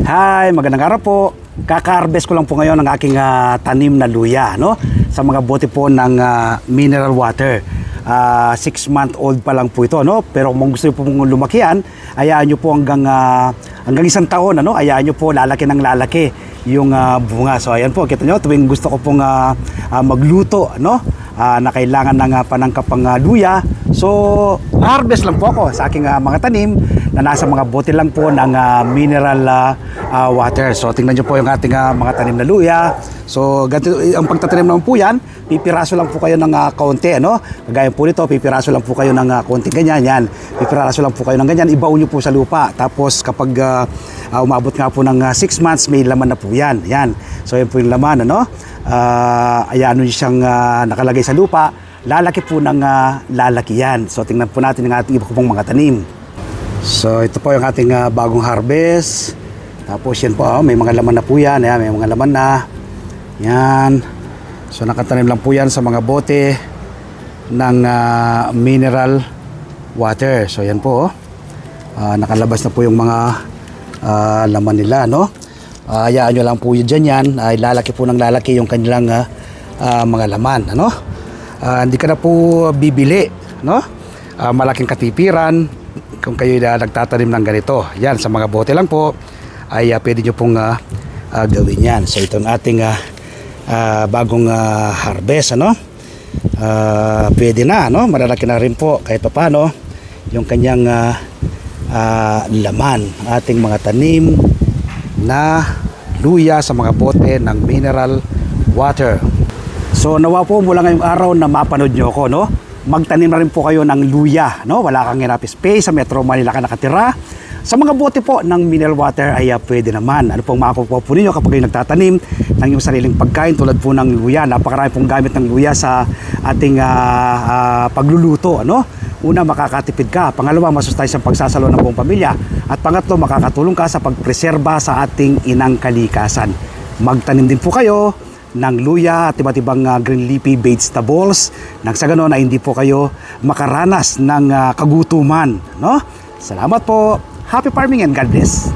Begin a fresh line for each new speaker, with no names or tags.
Hi, magandang araw po. Kaka-harvest ko lang po ngayon ng aking ah, tanim na luya, no? Sa mga bote po ng ah, mineral water. Ah, six month old pa lang po ito, no? Pero kung gusto niyo po pong lumakihan, ayaan niyo po hanggang ah, hanggang isang taon, ano? Ayaan niyo po lalaki ng lalaki yung ah, bunga. So ayan po, kita niyo tuwing gusto ko pong ah, ah, magluto, no? Ah, na kailangan ng uh, panangkap ang ah, luya. So, harvest lang po ako sa aking ah, mga tanim na nasa mga bote lang po ng ah, mineral ah, water. So, tingnan niyo po yung ating ah, mga tanim na luya. So, ganito, eh, ang pagtatanim naman po yan, pipiraso lang po kayo ng ah, kaunti, ano? Kagaya po nito, pipiraso lang po kayo ng uh, kaunti ganyan, yan. Pipiraso lang po kayo ng ganyan, ibaon niyo po sa lupa. Tapos, kapag ah, ah, umabot nga po ng 6 months, may laman na po yan. Yan. So, yan po yung laman, ano? Ah, ayan nyo siyang ah, nakalagay sa lupa, lalaki po ng ah, lalaki yan. So tingnan po natin ang ating iba pong mga tanim. So ito po yung ating ah, bagong harvest. Tapos yan po, oh, may mga laman na po yan. Ayan, may mga laman na. Yan. So nakatanim lang po yan sa mga bote ng ah, mineral water. So yan po. Ah, nakalabas na po yung mga ah, laman nila, no? Ah, hayaan nyo lang po yun dyan yan. Ay lalaki po ng lalaki yung kanilang ah, ah, mga laman, ano? Ah, hindi ka na po bibili, no? Ah, malaking katipiran kung kayo na nagtatanim ng ganito. Yan, sa mga bote lang po, ay ah, pwede nyo pong ah, ah, gawin yan. So itong ating ah, ah, bagong ah, harvest, ano? Ah, pwede na, no? Malalaki na rin po kahit papano yung kanyang ah, ah, laman ating mga tanim na luya sa mga bote ng mineral water. So nawa po mula ngayong araw na mapanood nyo ako, no? Magtanim na rin po kayo ng luya, no? Wala kang enough space sa Metro Manila ka nakatira. Sa mga bote po ng mineral water ay ah, pwede naman. Ano pong makakuha po ninyo kapag kayo nagtatanim ng iyong sariling pagkain tulad po ng luya. Napakarami pong gamit ng luya sa ating ah, ah, pagluluto, ano? Una, makakatipid ka. Pangalawa, masustansya ang pagsasalo ng buong pamilya. At pangatlo, makakatulong ka sa pagpreserba sa ating inang kalikasan. Magtanim din po kayo ng luya at iba't ibang ah, green leafy vegetables nang sa ganon ay hindi po kayo makaranas ng ah, kagutuman. No? Salamat po. Happy farming and God bless.